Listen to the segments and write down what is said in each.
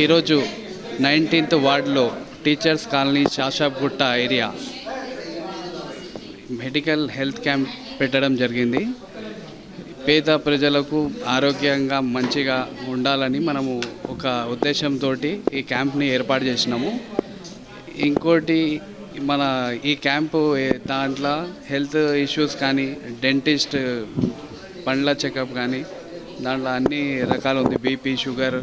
ఈరోజు నైన్టీన్త్ వార్డులో teachers colony Shashabgutta area medical health camp పెట్టడం జరిగింది. పేద ప్రజలకు ఆరోగ్యంగా మంచిగా ఉండాలని మనము ఒక ఉద్దేశంతో ఈ క్యాంప్ని ఏర్పాటు చేసినాము. ఇంకోటి మన ఈ క్యాంపు దాంట్లో హెల్త్ ఇష్యూస్ కానీ డెంటిస్ట్ పండ్ల చెకప్ కానీ దాంట్లో అన్ని రకాలు ఉంది. బీపీ షుగర్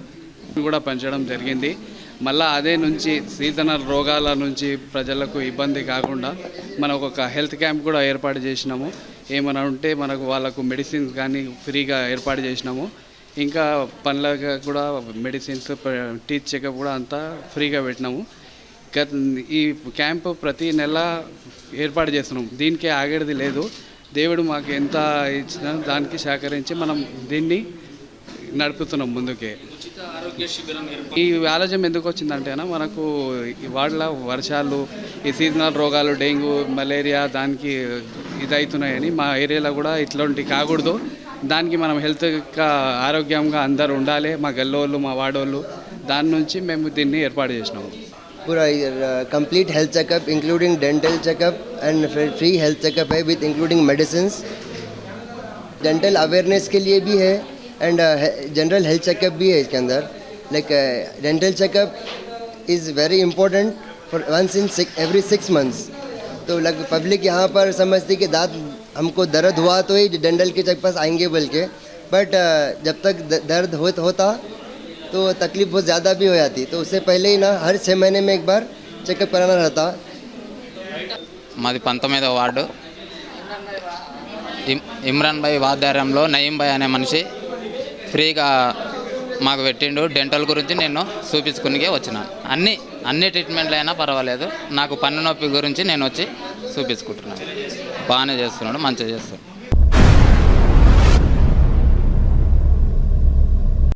కూడా పెంచడం జరిగింది. మళ్ళీ అదే నుంచి సీజనల్ రోగాల నుంచి ప్రజలకు ఇబ్బంది కాకుండా మనకు ఒక హెల్త్ క్యాంప్ కూడా ఏర్పాటు చేసినాము. ఏమైనా ఉంటే మనకు వాళ్ళకు మెడిసిన్స్ కానీ ఫ్రీగా ఏర్పాటు చేసినాము. ఇంకా పనులకు కూడా మెడిసిన్స్ టీత్ చెకప్ కూడా అంతా ఫ్రీగా పెట్టినాము. గత ఈ క్యాంప్ ప్రతి నెల ఏర్పాటు చేస్తున్నాం. దీనికి ఆగేది లేదు. దేవుడు మాకు ఎంత ఇచ్చినా దానికి సహకరించి మనం దీన్ని నడుపుతున్నాం ముందుకే. ఈ ఆలోచన ఎందుకు వచ్చిందంటేనా మనకు ఈ వాడల వర్షాలు ఈ సీజనల్ రోగాలు డెంగ్యూ మలేరియా దానికి ఇదవుతున్నాయని మా ఏరియాలో కూడా ఇట్లాంటి కాకూడదు దానికి మనం హెల్త్గా ఆరోగ్యంగా అందరు ఉండాలి మా గల్లోళ్ళు మా వాడోళ్ళు దాని నుంచి మేము దీన్ని ఏర్పాటు చేసినాము पूरा complete health checkup including dental checkup and free health checkup है with including medicine dental awareness के लिए भी है एंड जनरल हेल्थ चेकअप भी है इसके अंदर like dental checkup is very important for once in every six months तो लग पब्लिक यहाँ पर समझती कि दांत हमको दर्द हुआ तो ही डेंटल के चेक पास आएंगे बोल के बट जब तक द- दर्द हो, होता तो तकलीफ बहुत ज़्यादा भी हो जाती तो उससे पहले ही ना हर छः महीने में एक बार चेकअप कराना रहता మాది పంతొమ్మిదవ వార్డు ఇమ్ ఇమ్రాన్ భాయ్ ఆధ్వర్యంలో నయీం భాయ్ అనే మనిషి ఫ్రీగా మాకు పెట్టిండు. డెంటల్ గురించి నేను చూపించుకునికే వచ్చినాను అన్ని అన్ని ట్రీట్మెంట్లు అయినా పర్వాలేదు. నాకు పన్ను నొప్పి గురించి నేను వచ్చి చూపించుకుంటున్నాను బాగానే చేస్తున్నాడు మంచిగా చేస్తున్నాడు.